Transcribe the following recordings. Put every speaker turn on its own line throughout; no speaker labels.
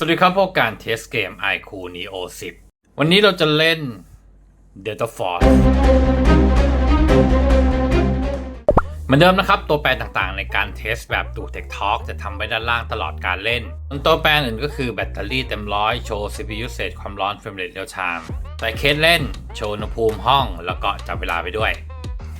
สวัสดีครับพวกการเทสเกม i q o Neo 10 วันนี้เราจะเล่น Delta Force เหมือนเดิมนะครับ ตัวแปรต่างๆในการเทสแบบดู Tech Talk จะทำไว้ด้านล่างตลอดการเล่นส่วนตัวแปรอื่นก็คือแบตเตอรี่เต็มร้อยโชว์ CPU เศษความร้อนเฟรมเรทเรียลไทม์แต่เคสเล่น โชว์อุณหภูมิห้อง แล้วก็จับเวลาไปด้วย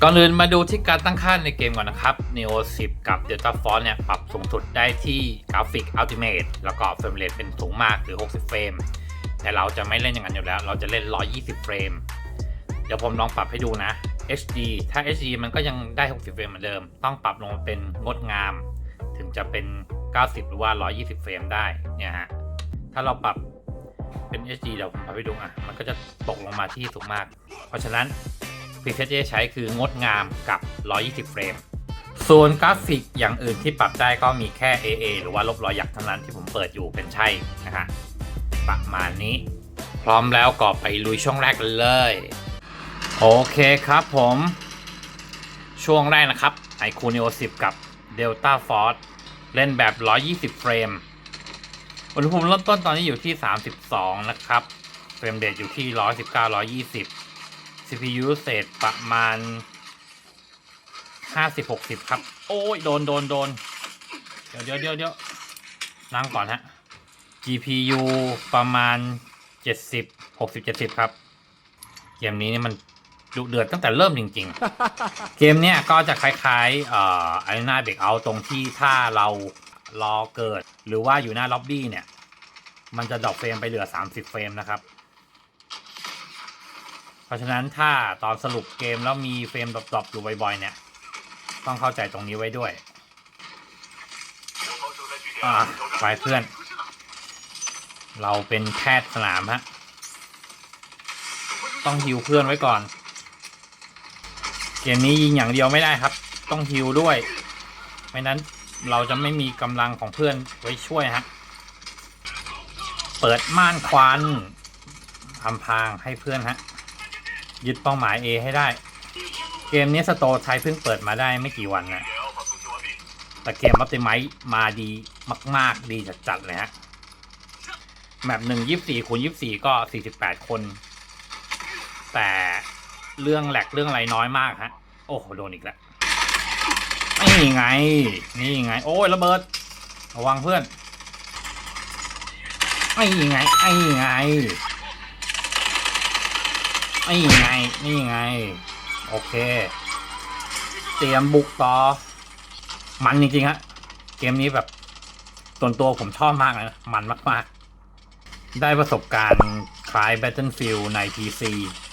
ก่อนอื่นมาดูที่การตั้งค่าในเกมก่อนนะครับ Neo 10 กับ Delta Force เนี่ยปรับสูงสุดได้ที่กราฟิก Ultimate แล้วก็เฟรมเรทเป็นสูงมากหรือ 60 เฟรม แต่เราจะไม่เล่นอย่างนั้นอยู่แล้ว เราจะเล่น 120 เฟรม เดี๋ยวผมลองปรับให้ดูนะ HD ถ้า HD มันก็ยังได้ 60 เฟรมเหมือนเดิม ต้องปรับลงมาเป็นงดงาม ถึงจะเป็น 90 หรือว่า 120 เฟรมได้ เนี่ยฮะ ถ้าเราปรับเป็น HD เดี๋ยวผมปรับให้ดูอะ มันก็จะตกลงมาที่สูงมาก เพราะฉะนั้น preset ที่จะใช้คืองดงามกับ 120 เฟรม ส่วนกราฟิกอย่างอื่นที่ปรับได้ก็มีแค่ AA หรือว่าลบรอยหยักเท่านั้นที่ผมเปิดอยู่เป็นใช่นะฮะประมาณนี้ พร้อมแล้วก็ไปลุยช่วงแรกกันเลย โอเคครับผม ช่วงแรกนะครับไอคูนิโอ10 กับ Delta Force เล่นแบบ 120 เฟรม อุณหภูมิเริ่มต้นตอนนี้อยู่ที่ 32 นะครับ เฟรมเรทอยู่ที่ 119 120 CPU เศษประมาณ50-60ครับ โอ้ย โดนโดนโดนเดี๋ยวเดี๋ยวเดี๋ยวเดี๋ยวนั่งก่อนฮะ GPU ประมาณ70 60 70ครับ เกมนี้นี่มันดุเดือดตั้งแต่เริ่มจริง ๆ เกมเนี้ยก็จะคล้ายๆ เอ่อไอหน้าเบรกเอาตรงที่ถ้าเรารอเกิด หรือว่าอยู่หน้าล็อบบี้เนี่ย มันจะดรอปเฟรมไปเหลือ 30 เฟรมนะครับ เพราะฉะนั้นถ้าตอนสรุปเกมแล้วมีเฟรมดรอปๆอยู่บ่อยๆเนี่ย ต้องเข้าใจตรงนี้ไว้ด้วยอ่าไปเพื่อน เราเป็นแพทย์สนามฮะ ต้องฮิวเพื่อนไว้ก่อน เกมนี้ยิงอย่างเดียวไม่ได้ครับ ต้องฮิวด้วย ไม่นั้นเราจะไม่มีกำลังของเพื่อนไว้ช่วยฮะ เปิดม่านควันทำพางให้เพื่อนฮะ ยึดเป้าหมาย A ให้ได้ เกมนี้สโตร์ไทยเพิ่งเปิดมาได้ไม่กี่วันนะแต่เกมอัพติไมมาดีมาก ๆ ดีจัดๆเลยฮะแมปหนึ่งยี่สี่คูณยี่สี่ก็สี่สิบแปดคน แต่เรื่องแหลกเรื่องอะไรน้อยมากฮะ โอ้โหโดนอีกแล้ว นี่ไง นี่ไง โอ้ยระเบิด ระวังเพื่อนนี่ไงนี่ไง นี่ไง นี่ไง โอเค เตรียมบุกต่อ มันจริงๆฮะ เกมนี้แบบส่วนตัวผมชอบมากเลยนะมันมาก ๆ ได้ประสบการณ์คล้าย Battlefield ใน PC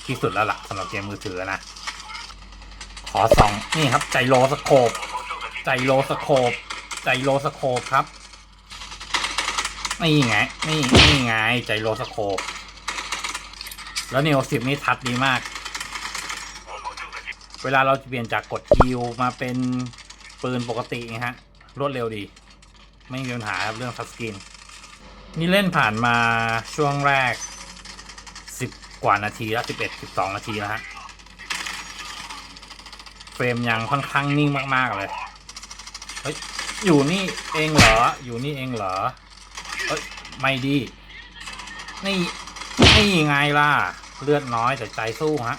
ที่สุดแล้วล่ะสำหรับเกมมือถือนะ ขอสองนี่ครับ ใจโลสโคปใจโลสโคปใจโลสโคปครับ นี่ไง นี่นี่ไง ใจโลสโคป แล้วเนโอสิบนี่ทัดดีมาก เวลาเราจะเปลี่ยนจากกดคิวมาเป็นปืนปกติไงฮะ รวดเร็วดี ไม่มีปัญหาครับเรื่องทัชสกรีนนี่เล่นผ่านมาช่วงแรกสิบกว่านาทีแล้วสิบเอ็ดสิบสองนาทีแล้วฮะ เฟรมยังค่อนข้างนิ่งมาก ๆ เลย เฮ้ย อยู่นี่เองเหรอ อยู่นี่เองเหรอ เฮ้ย ไม่ดี นี่ นี่ไงล่ะ เลือดน้อยแต่ใจสู้ฮะ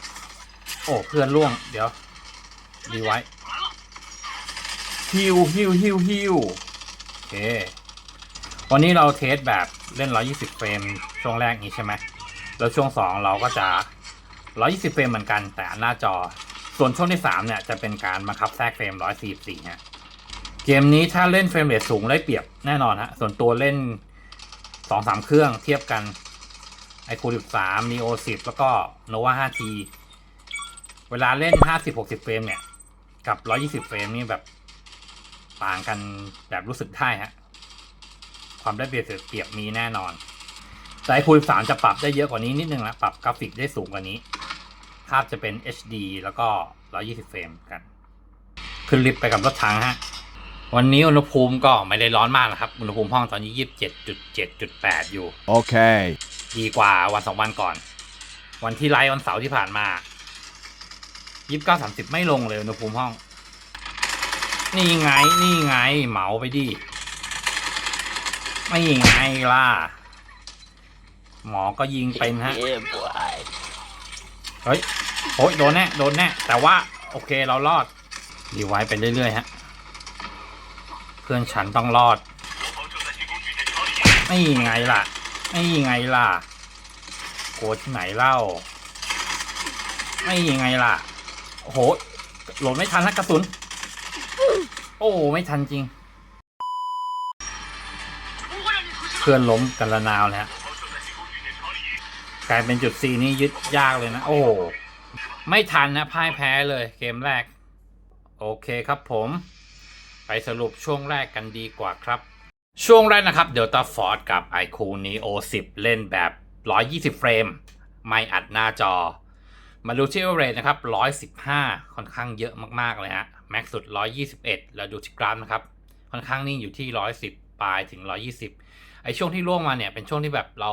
โอ้เพื่อนล่วง เดี๋ยว ดีไว้ ฮิวฮิวฮิวฮิวโอเค วันนี้เราเทสแบบเล่น 120 เฟรม ช่วงแรกนี้ใช่ไหม แล้วช่วง 2 เราก็จะ 120 เฟรมเหมือนกัน แต่หน้าจอ ส่วนช่วงที่ 3 เนี่ย จะเป็นการบังคับแทรกเฟรม 144ฮะ เกมนี้ถ้าเล่นเฟรมเรทสูงได้เปรียบแน่นอนฮะ ส่วนตัวเล่น 2-3 เครื่องเทียบกัน ไอคู13 Neo 10แล้วก็ Nova 5T เวลาเล่น50-60เฟรมเนี่ย กับ120เฟรมนี่แบบต่างกันแบบรู้สึกได้ฮะ ความได้เปรียบเสียเปรียบมีแน่นอน แต่ไอคู13จะปรับได้เยอะกว่านี้นิดนึงนะปรับกราฟิกได้สูงกว่านี้ ภาพจะเป็น HD แล้วก็120เฟรมกันขึ้นลิฟต์ไปกับรถถังฮะวันนี้อุณหภูมิก็ไม่ได้ร้อนมากนะครับ อุณหภูมิห้องตอนนี้27.7.8อยู่
Okay.
ดีกว่าวันสองวันก่อน วันที่ไลฟ์วันเสาร์ที่ผ่านมายี่สิบเก้าสามสิบไม่ลงเลยอุณหภูมิห้อง นี่ไงนี่ไงเหมาไปดิไม่ไงล่ะ หมอก็ยิงเป็นฮะ เฮ้ยโอ้ยโดนแน่โดนแน่แต่ว่า โอเคเรารอดดีไว้ไปเรื่อยๆฮะ เพื่อนฉันต้องรอด ไม่ไงล่ะ ไม่ไงล่ะโกรธที่ไหนเล่าไม่ไงล่ะโอ้โหโหลดไม่ทันนะกระสุน โอ้ไม่ทันจริง เพื่อนล้มกันละนาวเลยฮะกลายเป็นจุดซีนี่ยึดยากเลยนะ โอ้ไม่ทันนะพ่ายแพ้เลยเกมแรก โอเคครับผม ไปสรุปช่วงแรกกันดีกว่าครับ ช่วงแรกนะครับเดลต้าฟอร์ดกับ i q o o Neo 10 เล่นแบบ 120 เฟรม ไม่อัดหน้าจอ มาดูที่เรทนะครับ 115 ค่อนข้างเยอะมาก ๆ เลยฮะแม็กสุด 121 แล้วดูที่กราฟนะครับ ค่อนข้างนิ่งอยู่ที่ 110 ปลายถึง 120 ไอช่วงที่ล่วงมาเนี่ย เป็นช่วงที่แบบเรา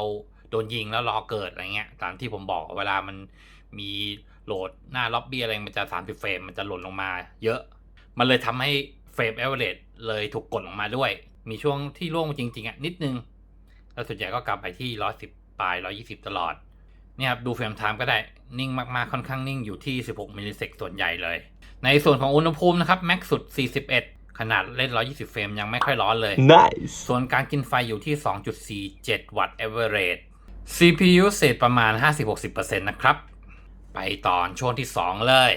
โดนยิงแล้วรอเกิดอะไรเงี้ย ตามที่ผมบอกเวลามันมีโหลดหน้าล็อบบี้อะไร มันจะ 30 เฟรม มันจะหล่นลงมาเยอะ มันเลยทำให้เฟรมเอเวอเรเลยถูกกดลงมาด้วย มีช่วงที่ล่วงจริงๆอะนิดนึง แล้วส่วนใหญ่ก็กลับไปที่110ปลาย120ตลอด เนี่ยครับดูเฟรมไทม์ก็ได้นิ่งมากๆ ค่อนข้างนิ่งอยู่ที่ 16 มิลลิเซกส่วนใหญ่เลย ในส่วนของอุณหภูมินะครับ แม็กสุด 41 ขนาดเล่น 120 เฟรมยังไม่ค่อยร้อนเลย
Nice.
ส่วนการกินไฟอยู่ที่ 2.47 วัตต์ average CPU เศษประมาณ 50-60%นะครับ ไปตอนช่วงที่ 2 เลย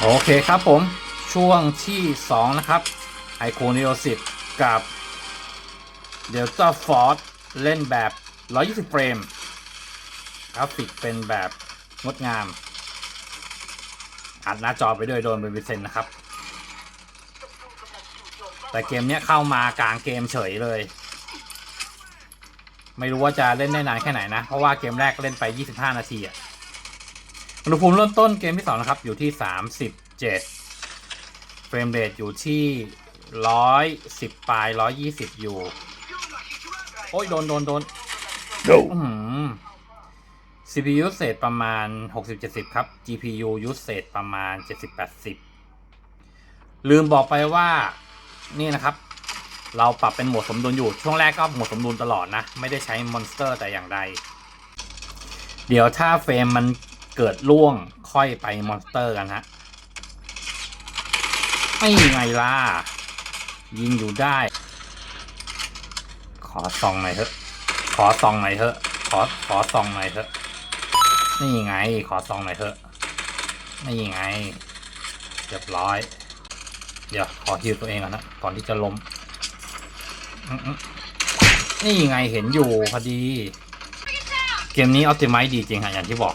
โอเคครับผม ช่วงที่ 2 นะครับ กับ Delta Force เล่นแบบ 120 เฟรมกราฟิกเป็นแบบงดงาม อัดหน้าจอไปด้วยโดนเป็นเปอร์เซนนะครับ แต่เกมเนี้ยเข้ามากลางเกมเฉยเลย ไม่รู้ว่าจะเล่นได้นานแค่ไหนนะ เพราะว่าเกมแรกเล่นไป 25 นาทีอะอุณหภูมิเริ่มต้นเกมที่ 2 นะครับ อยู่ที่ 37 เฟรมเรทอยู่ที่ 110ปลาย120อยู่ โอ้ย โดนโดนโดน
No.
อื้อหือ CPU เศษประมาณ 60-70 ครับ GPU ยุเศษประมาณ 70-80 ลืมบอกไปว่านี่นะครับ เราปรับเป็นโหมดสมดุลอยู่ ช่วงแรกก็โหมดสมดุลตลอดนะ ไม่ได้ใช้มอนสเตอร์แต่อย่างใด เดี๋ยวถ้าเฟรมมันเกิดล่วงค่อยไปมอนสเตอร์กันฮะไม่ไงล่ะ ยิงอยู่ได้ ขอส่องหน่อยเถอะ ขอส่องหน่อยเถอะ ขอขอส่องหน่อยเถอะ นี่ไง ขอส่องหน่อยเถอะ นี่ไงเรียบร้อย เดี๋ยวขอฮิวตัวเองก่อนนะ ก่อนที่จะล้มอื้อหือนี่ไงเห็นอยู่พอดี เกมนี้ออ t ติไม e ดีจริงฮะอย่างที่บอก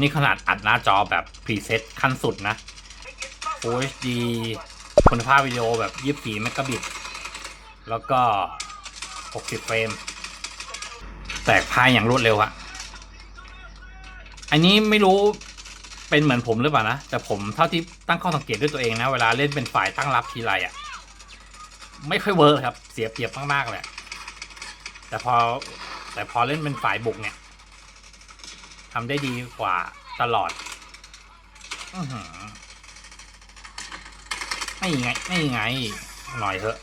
นี่ขนาดอัดหน้าจอแบบพรีเซตขั้นสุดนะ Full HD คุณภาพวิดีโอแบบ 24เมกะบิต แล้วก็ 60 เฟรม แตกพายอย่างรวดเร็วฮะอันนี้ไม่รู้เป็นเหมือนผมหรือเปล่านะ แต่ผมเท่าที่ตั้งข้อสังเกตด้วยตัวเองนะ เวลาเล่นเป็นฝ่ายตั้งรับทีไรอะ่ะไม่ค่อยเวิร์กครับ เสียเปรียบมากๆเลย แต่พอแต่พอเล่นเป็นฝ่ายบุกเนี่ยทำได้ดีกว่าตลอด อือหือ ไม่ไงไม่ไงหน่อยเถอะ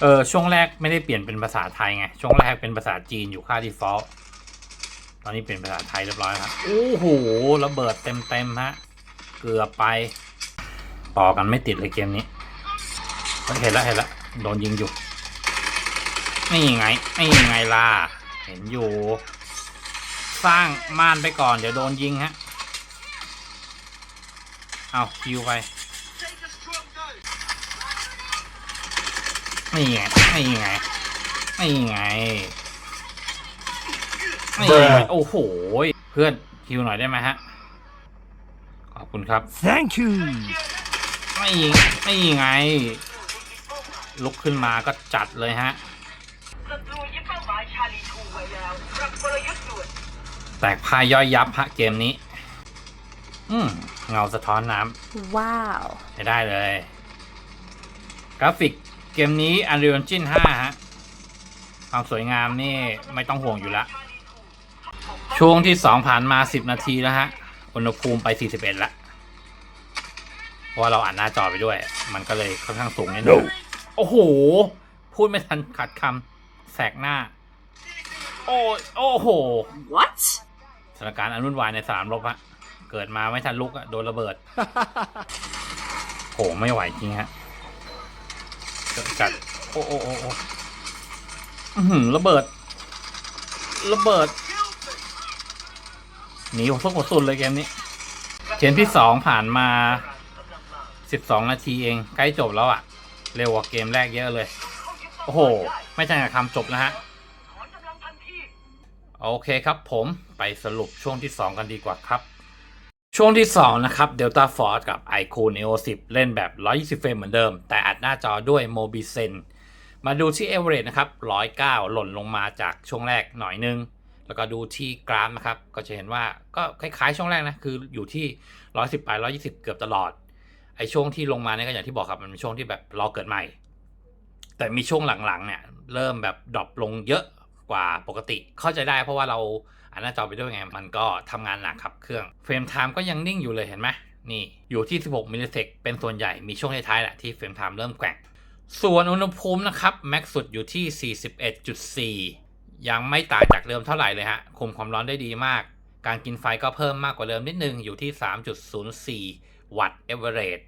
เออช่วงแรกไม่ได้เปลี่ยนเป็นภาษาไทยไง ช่วงแรกเป็นภาษาจีนอยู่ค่า default ตอนนี้เปลี่ยนภาษาไทยเรียบร้อยครับโอ้โหระเบิดเต็มเต็มๆฮะ เกือบไป ต่อกันไม่ติดเลยเกมนี้เห็นแล้วเห็นแล้วโดนยิงอยู่นี่ไงนี่ไงล่ะเห็นอยู่ สร้างม่านไปก่อน เดี๋ยวโดนยิงฮะ เอาคิวไป นี่ไงนี่ไงนี่ไงนี่ไงโอ้โห เพื่อนคิวหน่อยได้ไหมฮะ ขอบคุณครับ
Thank you.
ไม่ไม่ไง ลุกขึ้นมาก็จัดเลยฮะ
ศัตรูยึดเป้าหมายชาลีทูไว้แล้วปรับกลยุทธ์ด่วน
แตกพายย่อยยับฮะเกมนี้ อืมเงาสะท้อนน้
Wow. ำ
ใช้ได้เลย กราฟิก เกมนี้ Unreal Engine 5 ฮะ ความสวยงามนี่ไม่ต้องห่วงอยู่ละ ช่วงที่ 2 ผ่านมา 10 นาทีแล้วฮะ อุณหภูมิไป 41 ละเพราะว่าเราอ่านหน้าจอไปด้วย มันก็เลยค่อนข้างสูงนิดนึง
No.
โอ้โห พูดไม่ทันขาดคำแสกหน้า โอ้ยโอ้โห
What?
สถานการณ์อันวุ่นวายในสนามรบฮะ เกิดมาไม่ทันลุกอะโดนระเบิดโหไม่ไหวจริงฮะเกิด จัดโอ้โอ้โอ้โอ้อื้อหือระเบิด ระเบิด หนีหัวทุกหัวสุดเลยเกมนี้เกมที่สองผ่านมาสิบสองนาทีเอง ใกล้จบแล้วอะเร็วกว่าเกมแรกเยอะเลย โอ้โห ไม่ใช่คำจบนะฮะ โอเคครับผมไปสรุปช่วงที่2กันดีกว่าครับ ช่วงที่ 2 นะครับ Delta Force กับ iQOO Neo 10 เล่นแบบ 120 เฟรมเหมือนเดิม แต่อัดหน้าจอด้วย Mobizen มาดูที่ Average นะครับ 109 หล่นลงมาจากช่วงแรกหน่อยนึง แล้วก็ดูที่กราฟนะครับ ก็จะเห็นว่าก็คล้ายๆช่วงแรกนะ คืออยู่ที่ 110 ไป 120 เกือบตลอด ไอช่วงที่ลงมาเนี่ยก็อย่างที่บอกครับ มันเป็นช่วงที่แบบรอเกิดใหม่ แต่มีช่วงหลังๆเนี่ยเริ่มแบบดรอปลงเยอะกว่าปกติ เข้าใจได้เพราะว่าเรา หน้าจอไปด้วยไง มันก็ทำงานหนักครับเครื่องเฟรมไทม์ก็ยังนิ่งอยู่เลยเห็นไหมนี่อยู่ที่ 16 มิลลิเซกเป็นส่วนใหญ่มีช่วงท้ายๆแหละที่เฟรมไทม์เริ่มแกว่งส่วนอุณหภูมินะครับแม็กสุดอยู่ที่ 41.4 ยังไม่ต่างจากเดิมเท่าไหร่เลยฮะคุมความร้อนได้ดีมาก การกินไฟก็เพิ่มมากกว่าเดิมนิดนึงอยู่ที่ 3.04 วัตต์เอเวอเรจ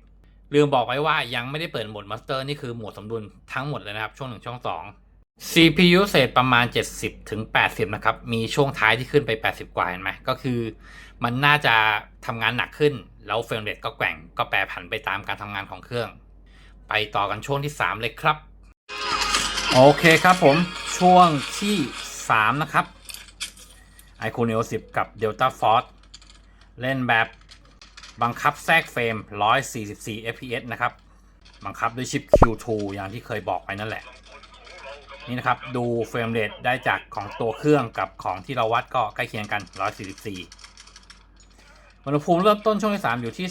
ลืมบอกไว้ว่ายังไม่ได้เปิดโหมดมาสเตอร์นี่คือโหมดสมดุลทั้งหมดเลยนะครับช่วง1ช่วง2 CPU เศษประมาณ 70ถึง80 นะครับ มีช่วงท้ายที่ขึ้นไป 80 กว่าเห็นไหมก็คือมันน่าจะทำงานหนักขึ้น แล้วเฟรมเรทก็แกว่งก็แปรผันไปตามการทำงานของเครื่อง ไปต่อกันช่วงที่ 3 เลยครับ โอเคครับผม ช่วงที่ 3 นะครับ i q o o Neo 10 กับ Delta Force เล่นแบบบังคับแทรกเฟรม 144 fps นะครับ บังคับด้วยชิป Q2 อย่างที่เคยบอกไปนั่นแหละ นี่นะครับดูเฟรมเรทได้จากของตัวเครื่องกับของที่เราวัดก็ใกล้เคียงกัน 144 อุณหภูมิเริ่มต้นช่วงที่ 3 อยู่ที่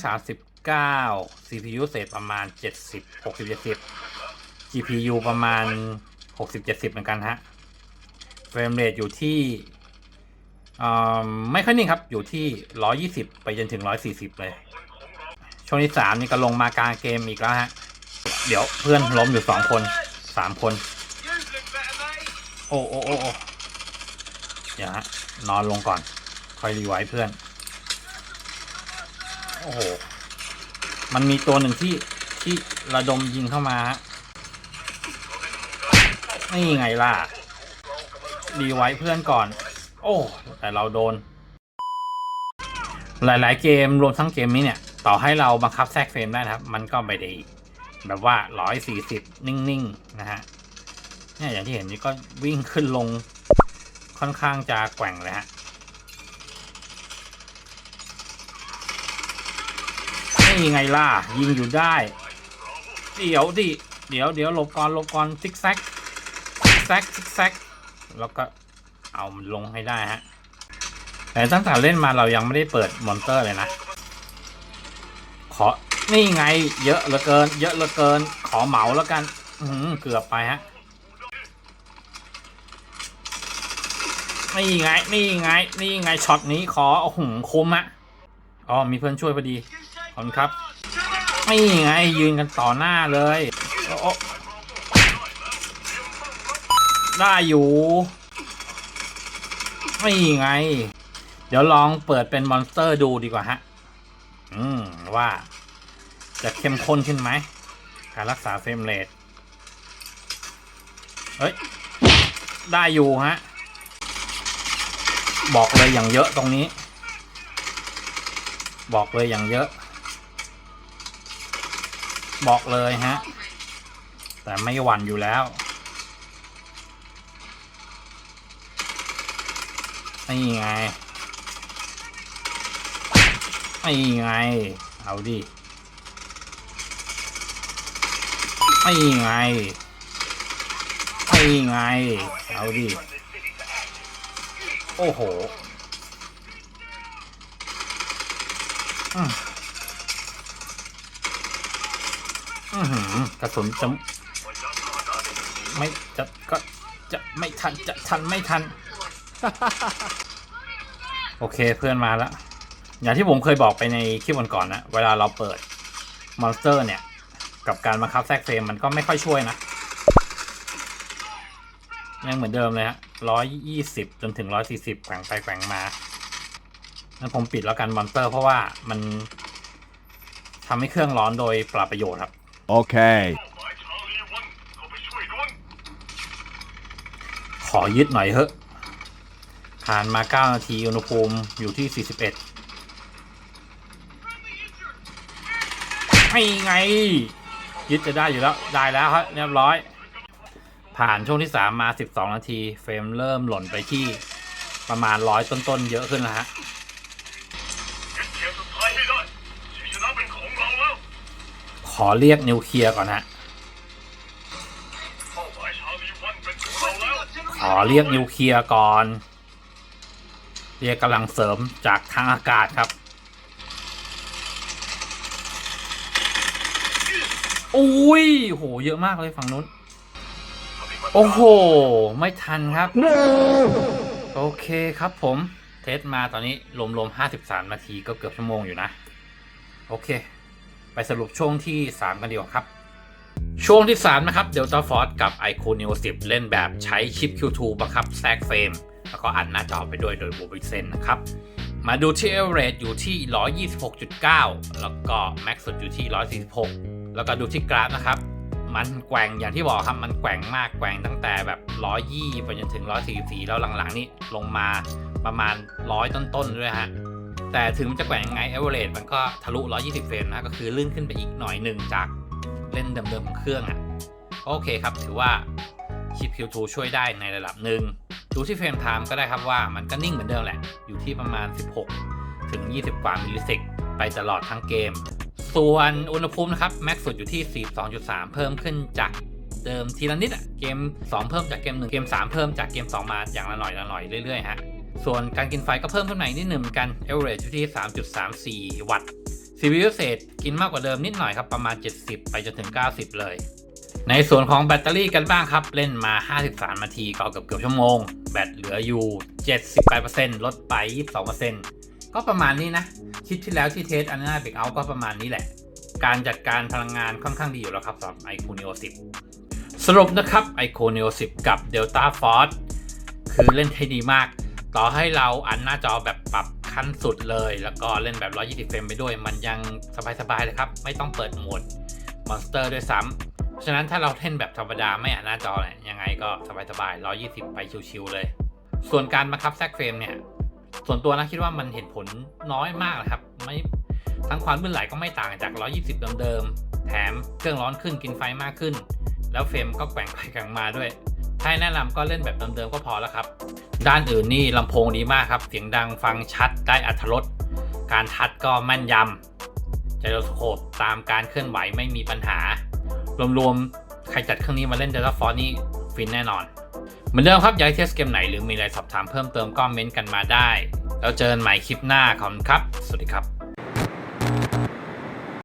39 CPU เศษประมาณ 70 60 70 GPU ประมาณ 60 70 เหมือนกันฮะ เฟรมเรทอยู่ที่ไม่ค่อยนิ่งครับ อยู่ที่ 120 ไปจนถึง 140 เลย ช่วงที่ 3 นี่ก็ลงมากลางเกมอีกแล้วฮะ เดี๋ยวเพื่อนล้มอยู่ 2 คน 3 คน โอ้โอ้โอ้โอ้เดี๋ยวฮะนอนลงก่อนคอยรีไวซ์เพื่อน โอ้โห มันมีตัวหนึ่งที่ที่ระดมยิงเข้ามาฮะนี่ไงล่ะรีไว้เพื่อนก่อน โอ้ แต่เราโดน หลาย ๆ เกมรวมทั้งเกมนี้เนี่ย ต่อให้เราบังคับแทรกเฟรมได้นะครับ มันก็ไม่ได้แบบว่า140นิ่ง ๆ นะฮะ เนี่ยอย่างที่เห็นนี่ก็วิ่งขึ้นลงค่อนข้างจะแกว่งเลยฮะนี่ไงล่ะ ยิงอยู่ได้ เดี๋ยวดิเดี๋ยวเดี๋ยวหลบก่อนหลบก่อนซิกแซกซิกแซกซิกแซกแล้วก็เอามันลงให้ได้ฮะแต่ตั้งแต่เล่นมาเรายังไม่ได้เปิดมอนเตอร์เลยนะ ขอ นี่ไง เยอะเหลือเกิน เยอะเหลือเกิน ขอเหมาแล้วกัน เกือบไปฮะ นี่ไง นี่ไง นี่ไงช็อตนี้ขอโอ้โหคมอะอ๋อมีเพื่อนช่วยพอดีขอบคุณครับ นี่ไงยืนกันต่อหน้าเลยได้อยู่นี่ไง เดี๋ยวลองเปิดเป็นมอนสเตอร์ดูดีกว่าฮะ อืม ว่า จะเข้มข้นขึ้นไหมการรักษาเฟรมเรทเฮ้ย ได้อยู่ฮะ บอกเลยอย่างเยอะตรงนี้ บอกเลยอย่างเยอะ บอกเลยฮะ แต่ไม่หวั่นอยู่แล้วนี่ไงนี่ไง เอาดินี่ไงนี่ไง เอาดิ โอ้โหอืมอื้อหือกระสุนจะไม่จะก็จะไม่ทันจะทันไม่ทัน โอเคเพื่อนมาแล้ว อย่างที่ผมเคยบอกไปในคลิปก่อนๆนะ เวลาเราเปิดมอนสเตอร์เนี่ย กับการบังคับแทรกเฟรมมันก็ไม่ค่อยช่วยนะ ยังเหมือนเดิมเลยฮะ ร้อยยี่สิบจนถึงร้อยสี่สิบแกว่งไปแกว่งมานั้นผมปิดแล้วกันมอนเตอร์ เพราะว่ามันทำให้เครื่องร้อนโดยปราประโยชน์ครับ
Okay.
หมายชาลีวันเข้าไปช่วยด่วน
ขอยึดหน่อยเถอะ ผ่านมาเก้านาทีอุณหภูมิอยู่ที่สี่สิบเอ็ดไม่ไง ยึดจะได้อยู่แล้ว ได้แล้วครับเรียบร้อย ผ่านช่วงที่สามมาสิบสองนาที เฟรมเริ่มหล่นไปที่ประมาณร้อยต้นๆ เยอะขึ้นแล้วฮะ
ขอเรี
ยกนิวเคลียร์ก่อนฮะ
ขอเราแล้ว
ขอเรียกนิวเคลียร์ก่อน เรียกกำลังเสริมจากทางอากาศครับอุ้ย โห เยอะมากเลยฝั่งนู้น โอ้โห ไม่ทันครับ โอเคครับผม เทสมาตอนนี้รวมๆ53นาทีก็เกือบชั่วโมงอยู่นะ โอเค ไปสรุปช่วงที่3กันดีกว่าครับ ช่วงที่3นะครับ Delta Force กับ iQOO Neo 10 เล่นแบบใช้ชิป Q2 บังคับแทรกเฟรม แล้วก็อัดหน้าจอไปด้วยโดย b o b i s e n นะครับ มาดูที่ a v e r a g e อยู่ที่ 126.9 แล้วก็ Max สุดอยู่ที่ 146 แล้วก็ดูที่กราฟนะครับ มันแกว่งอย่างที่บอกครับมันแกว่งมากแกว่งตั้งแต่แบบ120ไปจนถึง144แล้วหลังๆนี่ลงมาประมาณ100ต้นๆด้วยฮะแต่ถึงมันจะแกว่งยังไง average มันก็ทะลุ120เฟรมนะก็คือลื่นขึ้นไปอีกหน่อยหนึ่งจากเล่นเดิมๆของเครื่องอะ่ะโอเคครับถือว่าชิป Q2 ช่วยได้ในระดับหนึ่งดูที่เฟรมไทม์ก็ได้ครับว่ามันก็นิ่งเหมือนเดิมแหละ อยู่ที่ประมาณ 16 ถึง 20 กว่ามิลลิเซกไปตลอดทั้งเกม ส่วนอุณหภูมินะครับแม็กสุดอยู่ที่ 42.3 เพิ่มขึ้นจากเดิมทีละนิดอะเกม 2 เพิ่มจากเกม 1 เกม 3 เพิ่มจากเกม 2 มาอย่างละหน่อยละหน่อยเรื่อยๆฮะส่วนการกินไฟก็เพิ่มขึ้นมาอีกนิดหนึ่งเหมือนกัน average อยู่ที่ 3.34 วัตต์ CPU เศษกินมากกว่าเดิมนิดหน่อยครับ ประมาณ 70 ไปจนถึง 90 เลย ในส่วนของแบตเตอรี่กันบ้างครับ เล่นมา 53 นาทีก็เกือบเกือบชั่วโมง แบตเหลืออยู่ 78%ลดไป 22% ก็ประมาณนี้นะ คลิปที่แล้วที่เทสอันนาเบรกเอาก็ประมาณนี้แหละ การจัดการพลังงานค่อนข้างดีอยู่แล้วครับสำหรับ iQOO Neo 10 สรุปนะครับ iQOO Neo 10 กับ Delta Force คือเล่นให้ดีมาก ต่อให้เราอันหน้าจอแบบปรับขั้นสุดเลย แล้วก็เล่นแบบ 120 เฟรมไปด้วย มันยังสบายๆเลยครับ ไม่ต้องเปิดโหมด Monster ด้วยซ้ำเพราฉะนั้นถ้าเราเล่นแบบธรรมดาไม่อันหน้าจอเนี่ยยังไงก็สบายๆ120 ไปชิวๆเลย ส่วนการบังคับแทรกเฟรมเนี่ย ส่วนตัวนะคิดว่ามันเห็นผลน้อยมากนะครับ ไม่ทั้งความลื่นไหลก็ไม่ต่างจาก 120 เดิมๆ แถมเครื่องร้อนขึ้นกินไฟมากขึ้น แล้วเฟรมก็แกว่งไปแกว่งมาด้วยถ้าแนะนำก็เล่นแบบเดิมๆก็พอแล้วครับ ด้านอื่นนี่ลำโพงดีมากครับ เสียงดังฟังชัดได้อัธรสการทัดก็แม่นยำไจโรสโคปตามการเคลื่อนไหวไม่มีปัญหา รวมๆ ใครจัดเครื่องนี้มาเล่น Delta Force นี่ฟินแน่นอน เหมือนเดิมครับอยากเทสเกมไหนหรือมีอะไรสอบถามเพิ่มเติมก็เม้นต์กันมาได้ แล้วเจอกันใหม่คลิปหน้าขอบคุณครับ สวัสดีครับ